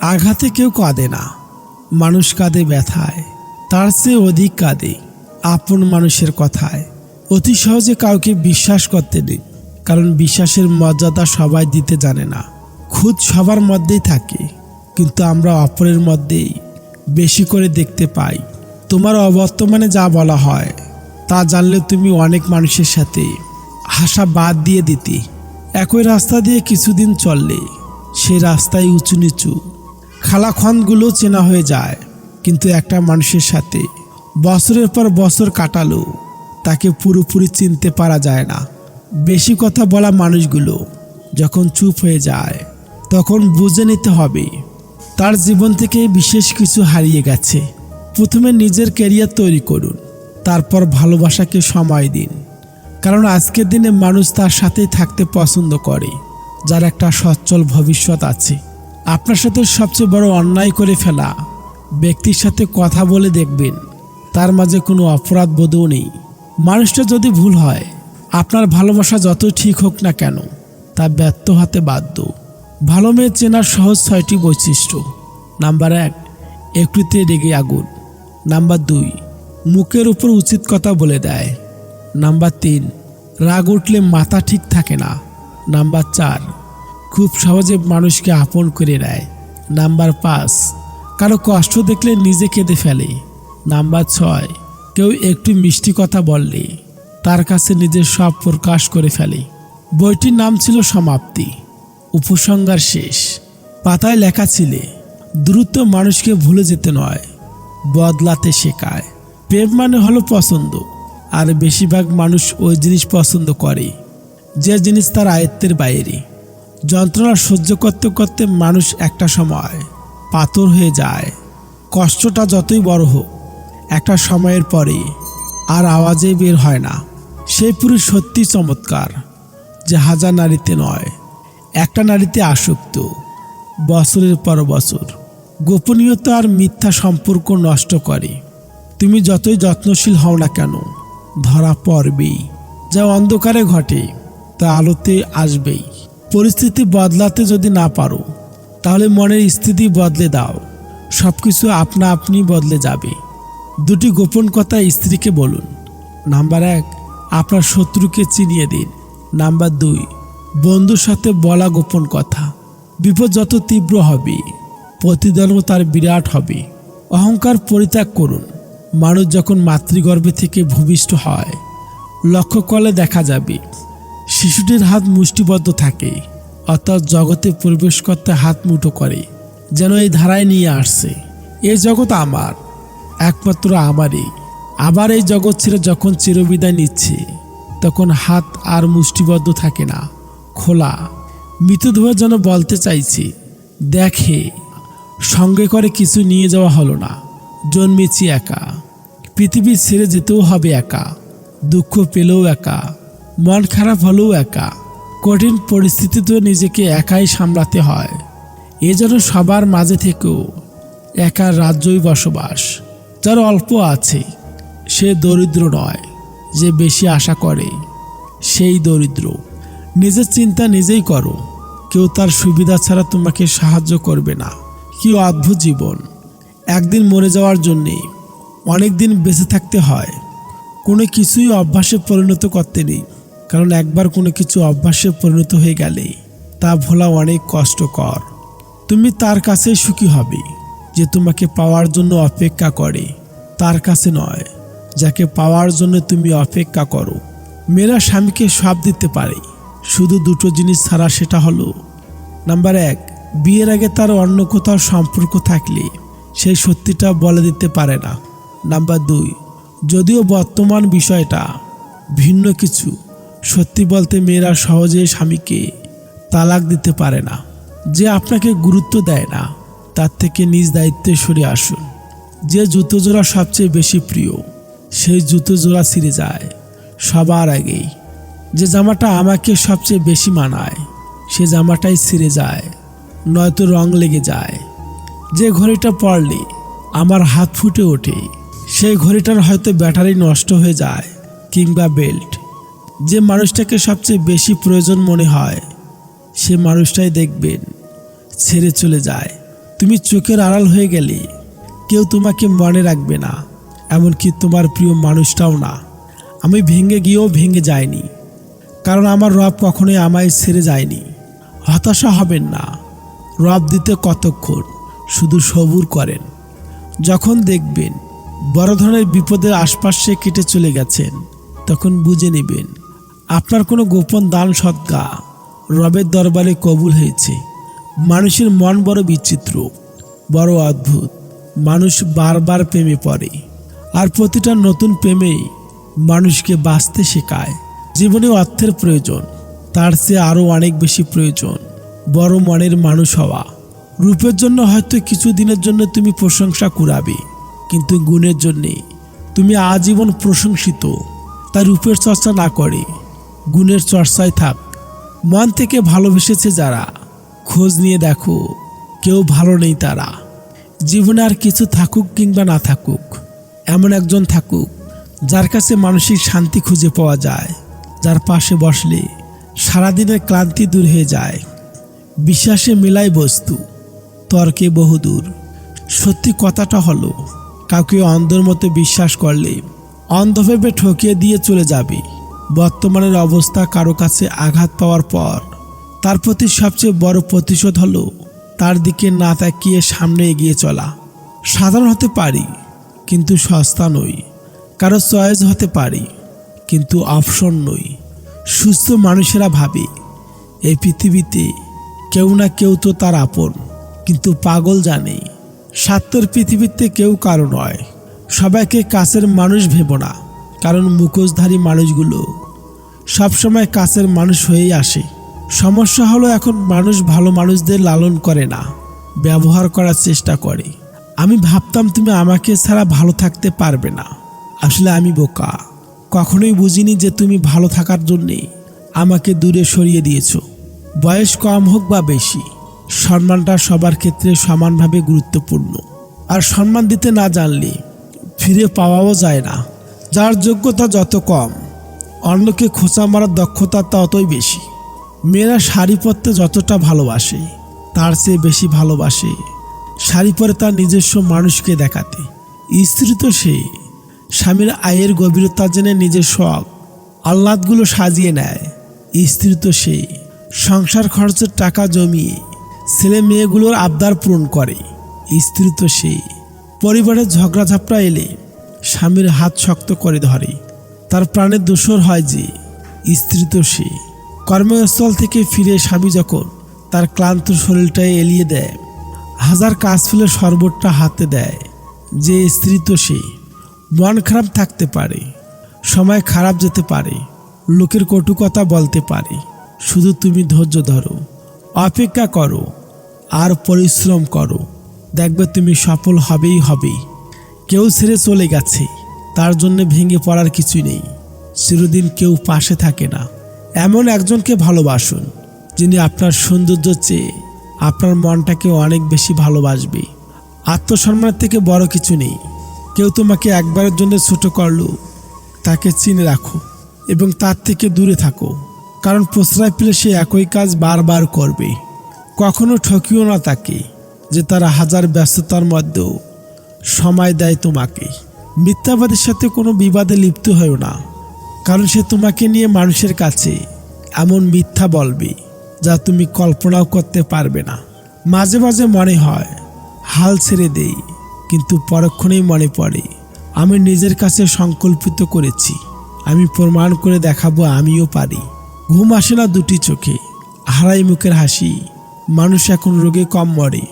আঘাতে কেউ কাঁদে না। মানুষ কাঁদে ব্যথায়। তার চেয়ে অধিক কাঁদে আপন মানুষের কথায়। অতি সহজে কাউকে বিশ্বাস করতে নেই, কারণ বিশ্বাসের মর্যাদা সবাই দিতে জানে না। খুদ সবার মধ্যেই থাকে, কিন্তু আমরা অপরের মধ্যেই বেশি করে দেখতে পাই। তোমার অবর্তমানে যা বলা হয়, তা জানলে তুমি অনেক মানুষের সাথে হাসা বাদ দিয়ে দিতে। একই রাস্তা দিয়ে কিছুদিন চললে সে রাস্তায় উঁচু নিচু খালাখনগুলো চেনা হয়ে যায়। কিন্তু একটা মানুষের সাথে বছরের পর বছর কাটালো, তাকে পুরোপুরি চিনতে পারা যায় না। বেশি কথা বলা মানুষগুলো যখন চুপ হয়ে যায়, তখন বুঝে নিতে হবে, তার জীবন থেকে বিশেষ কিছু হারিয়ে গেছে। প্রথমে নিজের ক্যারিয়ার তৈরি করুন, তারপর ভালোবাসাকে সময় দিন। কারণ আজকের দিনে মানুষ তার সাথেই থাকতে পছন্দ করে, যার একটা সচ্ছল ভবিষ্যৎ আছে। আপনার সাথে সবচেয়ে বড় অন্যায় করে ফেলা। ব্যক্তির সাথে কথা বলে দেখবেন, তার মাঝে কোনো অপরাধ বোধও নেই। মানুষটা যদি ভুল হয়, আপনার ভালোবাসা যত ঠিক হোক না কেন, তা ব্যর্থ হতে বাধ্য। ভালো মেয়ে চেনার সহজ ছয়টি বৈশিষ্ট্য। নাম্বার এক, একটুতে রেগে আগুন। নাম্বার দুই, মুখের উপর উচিত কথা বলে দেয়। নাম্বার তিন, রাগ উঠলে মাথা ঠিক থাকে না। নাম্বার চার খুব সহজে মানুষকে আপন করে নেয়। নাম্বার পাঁচ, কারও কষ্ট দেখলে নিজে কেঁদে ফেলে। নাম্বার ছয়, কেউ একটু মিষ্টি কথা বললে, তার কাছে নিজের সব প্রকাশ করে ফেলে। বইটির নাম ছিল সমাপ্তি। উপসংহার শেষ। পাতায় লেখা ছিলে, দ্রুত মানুষকে ভুলে যেতে নয়, বদলাতে শেখায়। প্রেম মানে হলো পছন্দ, আর বেশিরভাগ মানুষ ওই জিনিস পছন্দ করে, যে জিনিস তার আয়ত্তের বাইরে। যন্ত্রণা সহ্য করতে করতে মানুষ একটা সময় পাথর হয়ে যায়। কষ্টটা যতই বড় হোক, একটা সময়ের পরে আর আওয়াজে বের হয় না। সেই পুরুষ সত্যি চমৎকার, যে হাজার নারীতে নয়, একটা নারীতে আসক্ত, বছরের পর বছর। গোপনীয়তা আর মিথ্যা সম্পর্ক নষ্ট করে। তুমি যতই যত্নশীল হও না কেন, ধরা পড়বেই। যা অন্ধকারে ঘটে, তা আলোতে আসবেই। পরিস্থিতি বদলাতে যদি না পারো, তাহলে মনের স্থিতি বদলে দাও। সব কিছু আপনা আপনি বদলে যাবে। দুটি গোপন কথা স্ত্রীকে বলুন। নাম্বার এক, আপনার শত্রুকে চিনিয়ে দিন। নাম্বার দুই, বন্ধুর সাথে বলা গোপন কথা। বিপদ যত তীব্র হবে, প্রতিদানও তার বিরাট হবে। অহংকার পরিত্যাগ করুন। মানুষ যখন মাতৃগর্ভে থেকে ভূমিষ্ঠ হয় লক্ষ্য করলে দেখা যাবে। শিশুটির হাত মুষ্টিবদ্ধ থাকে, অর্থাৎ জগতে প্রবেশ করতে হাত মুঠো করে, যেন এই ধারায় নিয়ে আসছে। এই জগৎ আমার, একমাত্র আমারই। আবার এই জগৎ ছেড়ে যখন চিরবিদায় নিচ্ছে, তখন হাত আর মুষ্টিবদ্ধ থাকে না, খোলা। মৃতদেহ যেন বলতে চাইছে, দেখে, সঙ্গে করে কিছু নিয়ে যাওয়া হলো না, জন্মেছি একা। পৃথিবী ছেড়ে যেতেও হবে একা, দুঃখ পেলেও একা। মন খারাপ হলেও একা। কঠিন পরিস্থিতিতেও নিজেকে একাই সামলাতে হয়। এ যেন সবার মাঝে থেকেও একা রাজ্যই বসবাস। যার অল্প আছে, সে দরিদ্র নয়, যে বেশি আশা করে, সেই দরিদ্র। নিজের চিন্তা নিজেই করো। কেউ তার সুবিধা ছাড়া তোমাকে সাহায্য করবে না। কি অদ্ভুত জীবন। একদিন মরে যাওয়ার জন্যে অনেক দিন বেঁচে থাকতে হয়। কোনো কিছুই অভ্যাসে পরিণত করতে নেই। কারণ একবার কোনো কিছু অভ্যাসে পরিণত হয়ে গেলে তা ভোলা অনেক কষ্টকর। তুমি তার কাছে সুখী হবে, যে তোমাকে পাওয়ার জন্য অপেক্ষা করে। তার কাছে নয়, যাকে পাওয়ার জন্য তুমি অপেক্ষা করো। মেয়েরা স্বামীকে সব দিতে পারে, শুধু দুটো জিনিস ছাড়া সেটা হলো, নাম্বার এক, বিয়ের আগে তার অন্য কোথাও সম্পর্ক থাকলে সেই সত্যিটা বলে দিতে পারে না। নাম্বার দুই, যদিও বর্তমান বিষয়টা ভিন্ন কিছু সত্যি বলতে মেয়েরা সহজে স্বামীকে তালাক দিতে পারে না। যে আপনাকে গুরুত্ব দেয় না, তার থেকে নিজ দায়িত্বে সরে আসুন। যে জুতো জোড়া সবচেয়ে বেশি প্রিয়, সেই জুতো জোড়া ছিঁড়ে যায় সবার আগেই। যে জামাটা আমাকে সবচেয়ে বেশি মানায়, সে জামাটাই ছিঁড়ে যায়, নয়তো রং লেগে যায়। যে ঘড়িটা পড়লে আমার হাত ফুটে ওঠে, সেই ঘড়িটার হয়তো ব্যাটারি নষ্ট হয়ে যায় কিংবা বেল্ট। যে মানুষটাকে সবচেয়ে বেশি প্রয়োজন মনে হয়, সে মানুষটাই দেখবেন, ছেড়ে চলে যায়। তুমি চোখের আড়াল হয়ে গেলে কেউ তোমাকে মনে রাখবে না, এমনকি তোমার প্রিয় মানুষটাও না। আমি ভেঙে গিয়েও ভেঙে যায়নি কারণ আমার রব কখনোই আমায় ছেড়ে যায়নি। হতাশা হবেন না, রব দিতে কতক্ষণ শুধু সবুর করেন। যখন দেখবেন বড় ধরনের বিপদের আশপাশে কেটে চলে গেছেন, তখন বুঝে নেবেন আপনার কোনো গোপন দান সৎকা রবের দরবারে কবুল হয়েছে। মানুষের মন বড় বিচিত্র, বড় অদ্ভুত। মানুষ বারবার প্রেমে পড়ে। আর প্রতিটা নতুন প্রেমেই মানুষকে বাঁচতে শেখায়। জীবনে অর্থের প্রয়োজন, তার চেয়ে আরও অনেক বেশি প্রয়োজন। বড় মনের মানুষ হওয়া। রূপের জন্য হয়তো কিছু দিনের জন্য তুমি প্রশংসা কুড়াবে, কিন্তু গুণের জন্যে তুমি আজীবন প্রশংসিত। তার রূপের চর্চা না করে। গুণের চর্চায় থাক। মন থেকে ভালোবেসেছে যারা। খোঁজ নিয়ে দেখো, কেউ ভালো নেই তারা। জীবনে আর কিছু থাকুক কিংবা না থাকুক, এমন একজন থাকুক, যার কাছে মানসিক শান্তি খুঁজে পাওয়া যায়। যার পাশে বসলে সারাদিনের ক্লান্তি দূর হয়ে যায়। বিশ্বাসে মেলায় বস্তু, তর্কে বহুদূর। সত্যি কথাটা হলো, কাউকে অন্ধর মতো বিশ্বাস করলে অন্ধভেবে ঠকিয়ে দিয়ে চলে যাবে। বর্তমানের অবস্থা কারও কাছে আঘাত পাওয়ার পর, তার প্রতি সবচেয়ে বড় প্রতিশোধ হলো তার দিকে না তাকিয়ে সামনে এগিয়ে চলা। সাধারণ হতে পারি, কিন্তু সস্তা নই। কারও চয়েস হতে পারি, কিন্তু অপশন নই। সুস্থ মানুষেরা ভাবে, এই পৃথিবীতে কেউ না কেউ তো তার আপন, কিন্তু পাগল জানে, স্বার্থের পৃথিবীতে কেউ কারও নয়। সবাইকে কাছের মানুষ ভেব না। কারণ মুখোশধারী মানুষগুলো সবসময় কাছের মানুষ হয়েই আসে। সমস্যা হলো এখন মানুষ ভালো মানুষদের লালন করে না, ব্যবহার করার চেষ্টা করে। আমি ভাবতাম তুমি আমাকে ছাড়া ভালো থাকতে পারবে না। আসলে আমি বোকা। কখনোই বুঝিনি যে তুমি ভালো থাকার জন্যে আমাকে দূরে সরিয়ে দিয়েছ। বয়স কম হোক বা বেশি, সম্মানটা সবার ক্ষেত্রে সমানভাবে গুরুত্বপূর্ণ। আর সম্মান দিতে না জানলে ফিরে পাওয়াও যায় না। যার যোগ্যতা যত কম, অন্যকে খোঁচা মারার দক্ষতা ততই বেশি। মেয়েরা শাড়ি পরতে যতটা ভালোবাসে, তার চেয়ে বেশি ভালোবাসে শাড়ি পরে তার নিজস্ব মানুষকে দেখাতে। স্ত্রী তো সে, স্বামীর আয়ের গভীরতা জেনে নিজের শখ আহ্লাদগুলো সাজিয়ে নেয়। স্ত্রী তো সে, সংসার খরচের টাকা জমিয়ে ছেলে মেয়েগুলোর আবদার পূরণ করে। স্ত্রী তো সে, পরিবারের ঝগড়াঝাপড়া এলে স্বামীর হাত শক্ত করে ধরে। তার প্রাণের দোষর হয় যে, স্ত্রী তো সে। কর্মস্থল থেকে ফিরে স্বামী যখন তার ক্লান্ত শরীরটায় এলিয়ে দেয়, হাজার কাজ ফেলে শরবতটা হাতে দেয় যে, স্ত্রী তো সে। মন খারাপ থাকতে পারে, সময় খারাপ যেতে পারে, লোকের কটু কথা বলতে পারে। শুধু তুমি ধৈর্য ধরো, অপেক্ষা করো, আর পরিশ্রম করো। দেখবে তুমি সফল হবেই হবেই। কেউ ছেড়ে চলে গেছে, তার জন্য ভেঙে পড়ার কিছুই নেই। চিরদিন কেউ পাশে থাকে না। এমন একজনকে ভালোবাসুন, যিনি আপনার সৌন্দর্য চেয়ে আপনার মনটাকে অনেক বেশি ভালোবাসবে। আত্মসম্মানের থেকে বড় কিছু নেই। কেউ তোমাকে একবারের জন্য ছোট করল, তাকে চিনে রাখো এবং তার থেকে দূরে থাকো। কারণ প্রশ্রয় পেলে সে একই কাজ বারবার করবে। কখনো ঠকিও না তাকে, যে তারা হাজার ব্যস্ততার মধ্যেও সময় দেয় তোমাকে। মিথ্যাবাদের সাথে কোনো বিবাদে লিপ্ত হয়েও না, কারণ সে তোমাকে নিয়ে মানুষের কাছে এমন মিথ্যা বলবে যা তুমি কল্পনাও করতে পারবে না। মাঝে মাঝে মনে হয়, হাল ছেড়ে দেই, কিন্তু পরক্ষণেই মনে পড়ে, আমি নিজের কাছে সংকল্পিত করেছি, আমি প্রমাণ করে দেখাবো আমিও পারি। ঘুম আসে না দুটি চোখে, হারাই মুখের হাসি, মানুষ এখন রোগে কম মরে,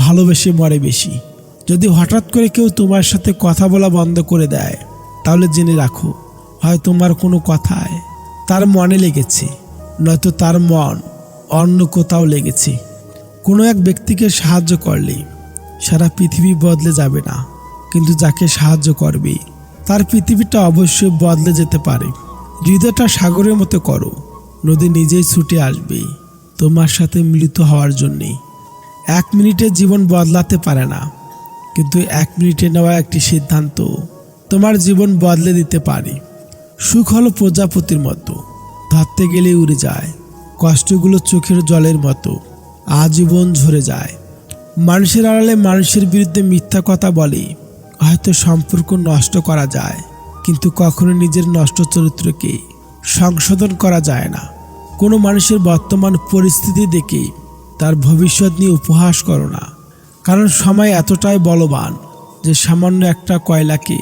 ভালোবেসে মরে বেশি। যদি হঠাৎ করে কেউ তোমার সাথে কথা বলা বন্ধ করে দেয়, তাহলে জেনে রাখো, হয় তোমার কোনো কথায় তার মনে লেগেছে, নয়তো তার মন অন্য কোথাও লেগেছে। কোনো এক ব্যক্তিকে সাহায্য করলে সারা পৃথিবী বদলে যাবে না, কিন্তু যাকে সাহায্য করবে, তার পৃথিবীটা অবশ্যই বদলে যেতে পারে। হৃদয়টা সাগরের মতো করো, নদী নিজেই ছুটে আসবে তোমার সাথে মিলিত হওয়ার জন্যে। এক মিনিটে জীবন বদলাতে পারে না। কিন্তু এক মিনিটে নেওয়া একটি সিদ্ধান্ত তোমার জীবন বদলে দিতে পারে। সুখ হলো প্রজাপতির মতো। ধরতে গেলে উড়ে যায়। কষ্টগুলো চোখের জলের মতো। আজীবন ঝরে যায়। মানুষের আড়ালে মানুষের বিরুদ্ধে মিথ্যা কথা বলে। হয়তো সম্পর্ক নষ্ট করা যায়, কিন্তু কখনো নিজের নষ্ট চরিত্রকে সংশোধন করা যায় না। কোনো মানুষের বর্তমান পরিস্থিতি দেখে তার ভবিষ্যৎ নিয়ে উপহাস করো না। কারণ সময় এতটাই বলবান যে সামান্য একটা কয়লাকে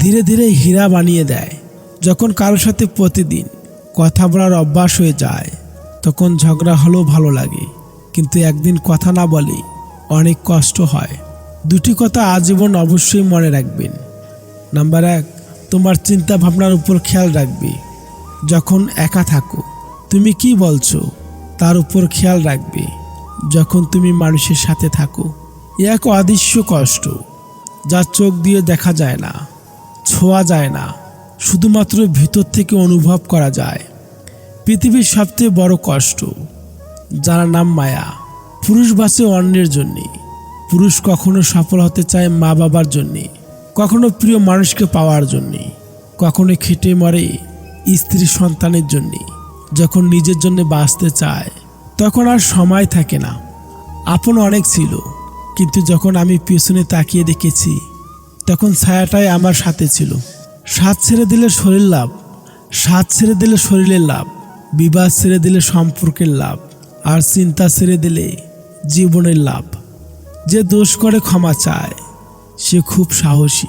ধীরে ধীরে হীরা বানিয়ে দেয়। যখন কারোর সাথে প্রতিদিন কথা বলার অভ্যাস হয়ে যায়, তখন ঝগড়া হলেও ভালো লাগে। কিন্তু একদিন কথা না বলে অনেক কষ্ট হয়। দুটি কথা আজীবন অবশ্যই মনে রাখবেন। নাম্বার এক, তোমার চিন্তা ভাবনার উপর খেয়াল রাখবে। যখন একা থাকো, তুমি কি বলছো তার উপর খেয়াল রাখবে। যখন তুমি মানুষের সাথে থাকো এক অদৃশ্য কষ্ট, যা চোখ দিয়ে দেখা যায় না, ছোঁয়া যায় না, শুধুমাত্র ভিতর থেকে অনুভব করা যায়। পৃথিবীর সবচেয়ে বড় কষ্ট, যার নাম মায়া। পুরুষ বাঁচে অন্যের জন্যে, পুরুষ কখনো সফল হতে চায় মা বাবার জন্যে, কখনো প্রিয় মানুষকে পাওয়ার জন্যে, কখনো খেটে মরে স্ত্রী সন্তানের জন্যে, যখন নিজের জন্য বাঁচতে চায়, তখন আর সময় থাকে না। আপন অনেক ছিল কিন্তু যখন আমি পিছনে তাকিয়ে দেখেছি, তখন ছায়াটাই আমার সাথে ছিল। স্বাদ ছেড়ে দিলে শরীর লাভ, স্বাদ ছেড়ে দিলে শরীরের লাভ বিবাহ ছেড়ে দিলে সম্পর্কের লাভ, আর চিন্তা ছেড়ে দিলে জীবনের লাভ। যে দোষ করে ক্ষমা চায়, সে খুব সাহসী।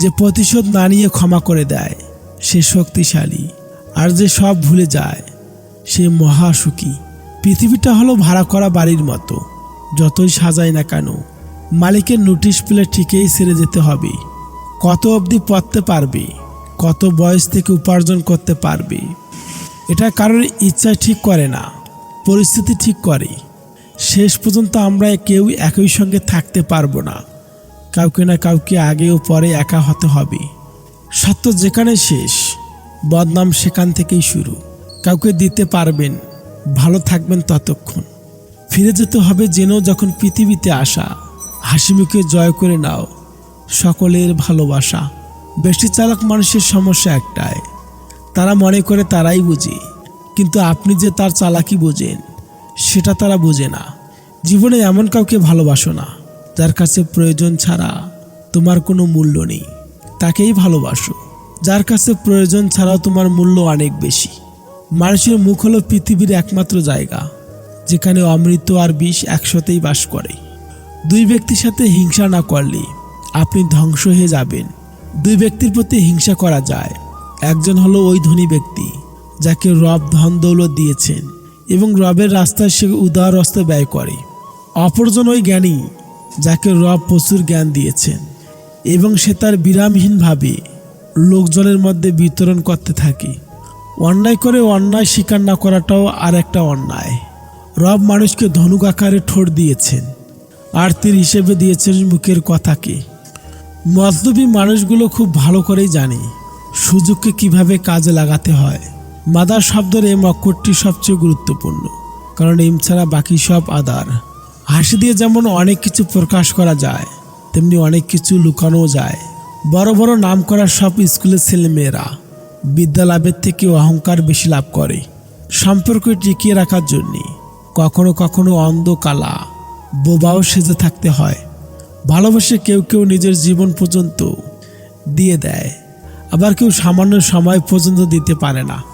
যে প্রতিশোধ না নিয়ে ক্ষমা করে দেয়, সে শক্তিশালী। আর যে সব ভুলে যায়, সে মহাসুখী। পৃথিবীটা হলো ভাড়া করা বাড়ির মতো। যতই সাজাই না কেন, মালিকের নোটিশ পেলে ঠিকই ছেড়ে যেতে হবে। কত অবধি পড়তে পারবে, কত বয়স থেকে উপার্জন করতে পারবে, এটা কারোর ইচ্ছায় ঠিক করে না, পরিস্থিতি ঠিক করে। শেষ পর্যন্ত আমরা কেউ একই সঙ্গে থাকতে পারব না, কাউকে না কাউকে আগে ও পরে একা হতে হবে। সত্য যেখানে শেষ, বদনাম সেখান থেকেই শুরু। কাউকে দিতে পারবেন, ভালো থাকবেন ততক্ষণ। ফিরে যেতে হবে যেন যখন পৃথিবীতে আসা। হাসিমুখে জয় করে নাও। সকলের ভালোবাসা। বেশি চালাক মানুষের সমস্যা একটাই। তারা মনে করে তারাই বুঝে। কিন্তু আপনি যে তার চালাকি বোঝেন, সেটা তারা বোঝে না। জীবনে এমন কাউকে ভালোবাসো না, যার কাছে প্রয়োজন ছাড়া তোমার কোনো মূল্য নেই। তাকেই ভালোবাসো। যার কাছে প্রয়োজন ছাড়াও তোমার মূল্য অনেক বেশি। মানুষের মুখ হলো পৃথিবীর একমাত্র জায়গা। যেখানে অমৃত আর বিষ একসাথেই বাস করে। দুই ব্যক্তির সাথে হিংসা না করলে আপনি ধ্বংস হয়ে যাবেন। দুই ব্যক্তির প্রতি হিংসা করা যায়। একজন হলো ওই ধনী ব্যক্তি, যাকে রব ধন দৌলত দিয়েছেন এবং রবের রাস্তায় সে উদার হস্তে ব্যয় করে। অপরজন ওই জ্ঞানী, যাকে রব প্রচুর জ্ঞান দিয়েছেন এবং সে তার বিরামহীনভাবে লোকজনের মধ্যে বিতরণ করতে থাকে। অন্যায় করে অন্যায় স্বীকার না করাটাও আর একটা অন্যায়। রব মানুষকে ধনুক আকারে ঠোঁট দিয়েছেন, আর তীর হিসেবে দিয়েছেন মুখের কথাকে। মতলবী মানুষগুলো খুব ভালো করেই জানে সুযোগকে কীভাবে কাজে লাগাতে হয়। মাদার শব্দের এম অক্ষরটি সবচেয়ে গুরুত্বপূর্ণ, কারণ এম ছাড়া বাকি সব আদার। হাসি দিয়ে যেমন অনেক কিছু প্রকাশ করা যায়, তেমনি অনেক কিছু লুকানোও যায়। বড় বড় নাম করা সব স্কুলের ছেলেমেয়েরা বিদ্যা লাভের থেকে অহংকার বেশি লাভ করে। সম্পর্ক টিকিয়ে রাখার জন্যে। কখনো কখনো অন্ধকালা, বোবাও সেজে থাকতে হয়। ভালোবাসে কেউ কেউ নিজের জীবন পর্যন্ত দিয়ে দেয়, আবার কেউ সামান্য সময় পর্যন্ত দিতে পারে না।